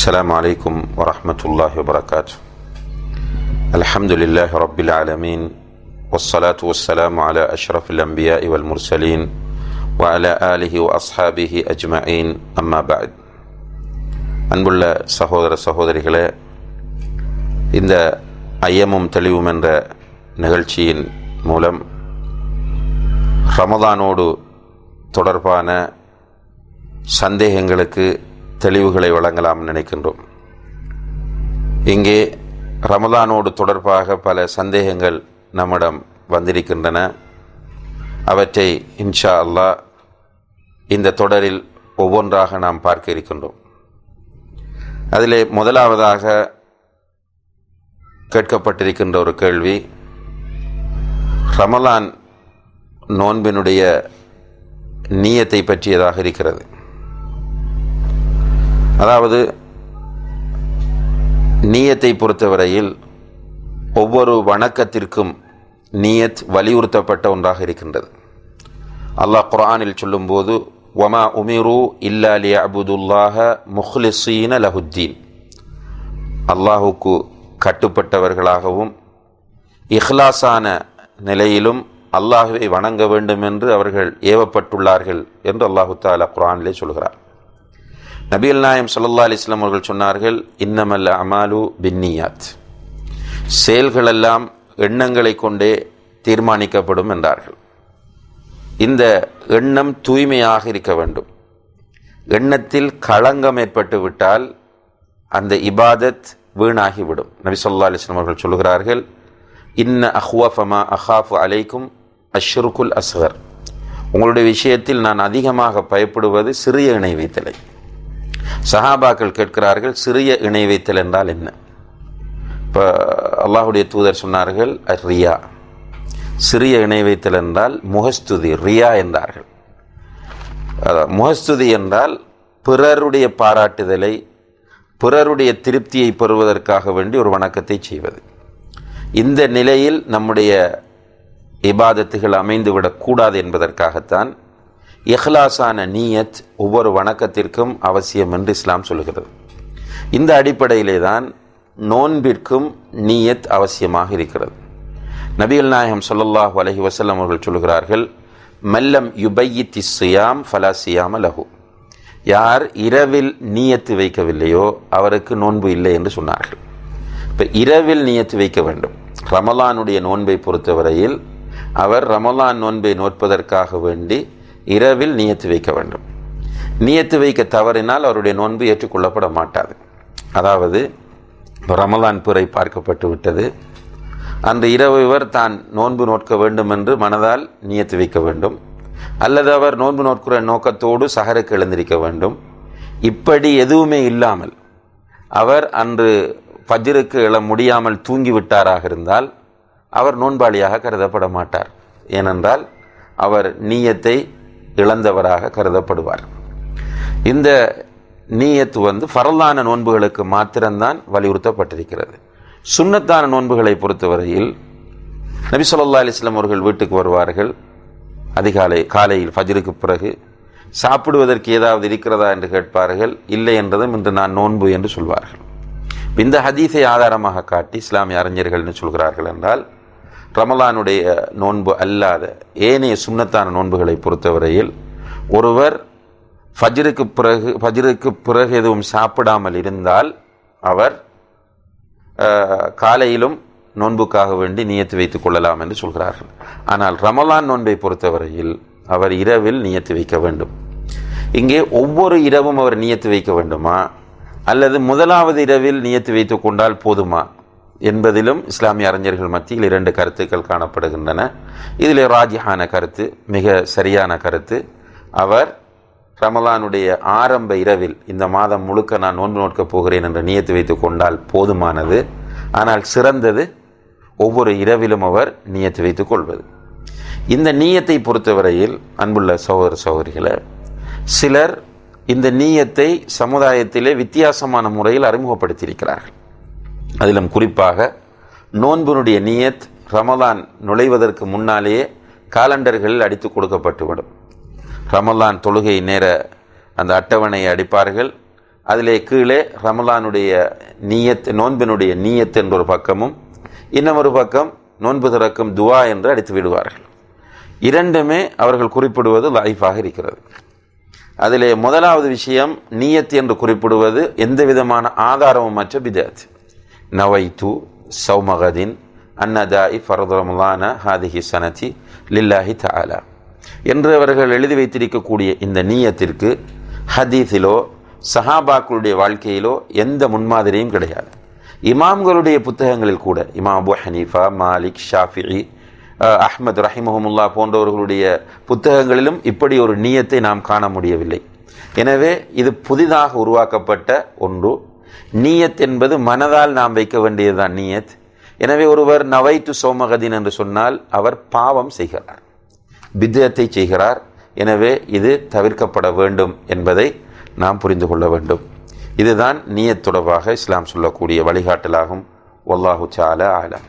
السلام عليكم ورحمة الله وبركاته الحمد لله رب العالمين والصلاة والسلام على أشرف الأنبياء والمرسلين وعلى آله وأصحابه أجمعين أما بعد அன்புள்ள சகோதர சகோதரிகளே இந்த ஐயமும் தெளிவும் என்ற நிகழ்ச்சியின் மூலம் ரமதானோடு தொடர்பான சந்தேகங்களுக்கு தெளிவுகளை வழங்கலாம் நினைக்கின்றோம். இங்கே ரமதானோடு தொடர்பாக பல சந்தேகங்கள் நம்மிடம் வந்திருக்கின்றன. அவற்றை இன்ஷா அல்லாஹ் இந்த தொடரில் ஒவ்வொன்றாக நாம் பார்க்க இருக்கின்றோம். அதிலே முதலாவதாக கேட்கப்பட்டிருக்கின்ற ஒரு கேள்வி ரமலான் நோன்பினுடைய நீயத்தை பற்றியதாக இருக்கிறது. அதாவது நீயத்தை பொறுத்தவரையில் ஒவ்வொரு வணக்கத்திற்கும் நீயத் வலியுறுத்தப்பட்ட ஒன்றாக இருக்கின்றது. அல்லாஹ் குரானில் சொல்லும்போது ஒமா உமிரு இல்லாலி அபுதுல்லாஹ முஹ்லிசீன லஹுத்தீன். அல்லாஹுக்கு கட்டுப்பட்டவர்களாகவும் இஹ்லாஸான நிலையிலும் அல்லாஹுவை வணங்க வேண்டும் என்று அவர்கள் ஏவப்பட்டுள்ளார்கள் என்று அல்லாஹு தாலா குரானிலே சொல்கிறார். நபியல் நாயம் சல்லா அலிஸ்லாம் அவர்கள் சொன்னார்கள் இன்னமல் அமாலு பின்னியாத். செயல்களெல்லாம் எண்ணங்களை கொண்டே தீர்மானிக்கப்படும் என்றார்கள். இந்த எண்ணம் தூய்மையாக இருக்க வேண்டும். எண்ணத்தில் களங்கம் ஏற்பட்டு விட்டால் அந்த இபாதத் வீணாகிவிடும் நபி சொல்லா அலிஸ்லாம் அவர்கள் சொல்கிறார்கள் இன்ன அஹ்வஃபமா அஹாஃபு அலைக்கும் அஷ்ருக்குல் அஸ்ஹர் உங்களுடைய விஷயத்தில் நான் அதிகமாக பயப்படுவது சிறிய இணை வைத்தலை. சஹாபாக்கள் கேட்கிறார்கள் சிறிய இணை வைத்தல் என்றால் என்ன? இப்போ அல்லாஹுடைய தூதர் சொன்னார்கள் ரியா சிறிய இணை வைத்தல் என்றால் முகஸ்துதி ரியா என்றார்கள். முகஸ்துதி என்றால் பிறருடைய பாராட்டுதலை பிறருடைய திருப்தியை பெறுவதற்காக வேண்டி ஒரு வணக்கத்தை செய்வது. இந்த நிலையில் நம்முடைய இபாதத்துகள் அமைந்துவிடக்கூடாது என்பதற்காகத்தான் இஹ்லாஸான நீயத் ஒவ்வொரு வணக்கத்திற்கும் அவசியம் என்று இஸ்லாம் சொல்கிறது இந்த அடிப்படையிலே தான் நோன்பிற்கும் நீயத் அவசியமாக இருக்கிறது. நபிகள் நாயகம் சொல்லல்லாஹ் அலஹி வசல்லம் அவர்கள் சொல்கிறார்கள் மெல்லம் யுபையித்தி சியாம் ஃபலா சியாம லஹு. யார் இரவில் நீயத்து வைக்கவில்லையோ அவருக்கு நோன்பு இல்லை என்று சொன்னார்கள். இப்போ இரவில் நீயத்து வைக்க வேண்டும். ரமலானுடைய நோன்பை பொறுத்தவரையில் அவர் ரமலான் நோன்பை நோற்பதற்காக வேண்டி இரவில் நியத்து வைக்க வேண்டும். நியத்து வைக்க தவறினால் அவருடைய நோன்பு ஏற்றுக்கொள்ளப்பட மாட்டாது. அதாவது ரமலான் புரை பார்க்கப்பட்டு விட்டது. அந்த இரவு இவர் தான் நோன்பு நோட்க வேண்டும் என்று மனதால் நியத்து வைக்க வேண்டும். அல்லது அவர் நோன்பு நோட்கிற நோக்கத்தோடு சகருக்கு எழுந்திருக்க வேண்டும். இப்படி எதுவுமே இல்லாமல் அவர் அன்று பஜ்ருக்கு எழ முடியாமல் தூங்கிவிட்டாராக இருந்தால் அவர் நோன்பாளியாக கருதப்பட மாட்டார். ஏனென்றால் அவர் நீயத்தை இழந்தவராக கருதப்படுவார். இந்த நீயத்து வந்து ஃபரலான நோன்புகளுக்கு மாத்திரம்தான் வலியுறுத்தப்பட்டிருக்கிறது. சுண்ணத்தான நோன்புகளை பொறுத்தவரையில் நபி சொல்லா அலிஸ்லாம் அவர்கள் வீட்டுக்கு வருவார்கள். அதிகாலை காலையில் ஃபஜருக்கு பிறகு சாப்பிடுவதற்கு ஏதாவது இருக்கிறதா என்று கேட்பார்கள். இல்லை என்றதும் இன்று நான் நோன்பு என்று சொல்வார்கள். இந்த ஹதீஸை ஆதாரமாக காட்டி இஸ்லாமிய அறிஞர்கள் சொல்கிறார்கள் என்றால் ரமலானுடைய நோன்பு அல்லாத ஏனைய சுண்ணத்தான நோன்புகளை பொறுத்தவரையில் ஒருவர் ஃபஜ்ருக்கு பிறகு ஃபஜ்ருக்கு பிறகு எதுவும் சாப்பிடாமல் இருந்தால் அவர் காலையிலும் நோன்புக்காக வேண்டி நியத்து வைத்துக் கொள்ளலாம் என்று சொல்கிறார்கள். ஆனால் ரமலான் நோன்பை பொறுத்தவரையில் அவர் இரவில் நியத்து வைக்க வேண்டும். இங்கே ஒவ்வொரு இரவும் அவர் நியத்து வைக்க வேண்டுமா? அல்லது முதலாவது இரவில் நியத்து வைத்து கொண்டால் போதுமா? என்பதிலும் இஸ்லாமிய அறிஞர்கள் மத்தியில் இரண்டு கருத்துக்கள் காணப்படுகின்றன. இதில் ராஜிஹான கருத்து மிக சரியான கருத்து. அவர் ரமலானுடைய ஆரம்ப இரவில் இந்த மாதம் முழுக்க நான் நோன்பு நோக்கப் போகிறேன் என்று நியத்து வைத்து கொண்டால் போதுமானது. ஆனால் சிறந்தது ஒவ்வொரு இரவிலும் அவர் நியத்து வைத்து கொள்வது. இந்த நீயத்தை பொறுத்தவரையில் அன்புள்ள சகோதர சகோதரிகளை சிலர் இந்த நீயத்தை சமுதாயத்திலே வித்தியாசமான முறையில் அறிமுகப்படுத்தியிருக்கிறார்கள். அதிலும் குறிப்பாக நோன்பினுடைய நீயத் ரமலான் நுழைவதற்கு முன்னாலேயே காலண்டர்களில் அடித்து கொடுக்கப்பட்டுவிடும். ரமலான் தொழுகை நேர அந்த அட்டவணையை அடிப்பார்கள். அதிலே கீழே ரமலானுடைய நீயத் நோன்பினுடைய நீயத் என்ற ஒரு பக்கமும் இன்னும் ஒரு பக்கம் நோன்பு திறக்கும் துவா என்று அடித்து விடுவார்கள். இரண்டுமே அவர்கள் குறிப்பிடுவது லைஃபாக இருக்கிறது. அதிலே முதலாவது விஷயம் நீயத் என்று குறிப்பிடுவது எந்த விதமான ஆதாரமும் மற்ற பிதாத். நவைத்து சௌமகதின் அன்னதாயி ஃபரதுரமுலான ஹாதிஹி சனதி லில்லாஹி தாலா என்று அவர்கள் எழுதி வைத்திருக்கக்கூடிய இந்த நீயத்திற்கு ஹதீஸிலோ சஹாபாக்களுடைய வாழ்க்கையிலோ எந்த முன்மாதிரியும் கிடையாது. இமாம்களுடைய புத்தகங்களில் கூட இமாம் Abu Hanifa Malik Shafi'i Ahmad ரஹிமஹமுல்லா போன்றவர்களுடைய புத்தகங்களிலும் இப்படி ஒரு நீயத்தை நாம் காண முடியவில்லை. எனவே இது புதிதாக உருவாக்கப்பட்ட ஒன்று. நீயத் என்பது மனதால் நாம் வைக்க வேண்டியதுதான் நீயத். எனவே ஒருவர் நவை டு சோமகதீன் என்று சொன்னால் அவர் பாவம் செய்கிறார் பித்தியத்தை செய்கிறார். எனவே இது தவிர்க்கப்பட வேண்டும் என்பதை நாம் புரிந்து கொள்ள வேண்டும். இதுதான் நீயத் தொடர்பாக இஸ்லாம் சொல்லக்கூடிய வழிகாட்டலாகும். ஒல்லாஹு சால ஆலம்.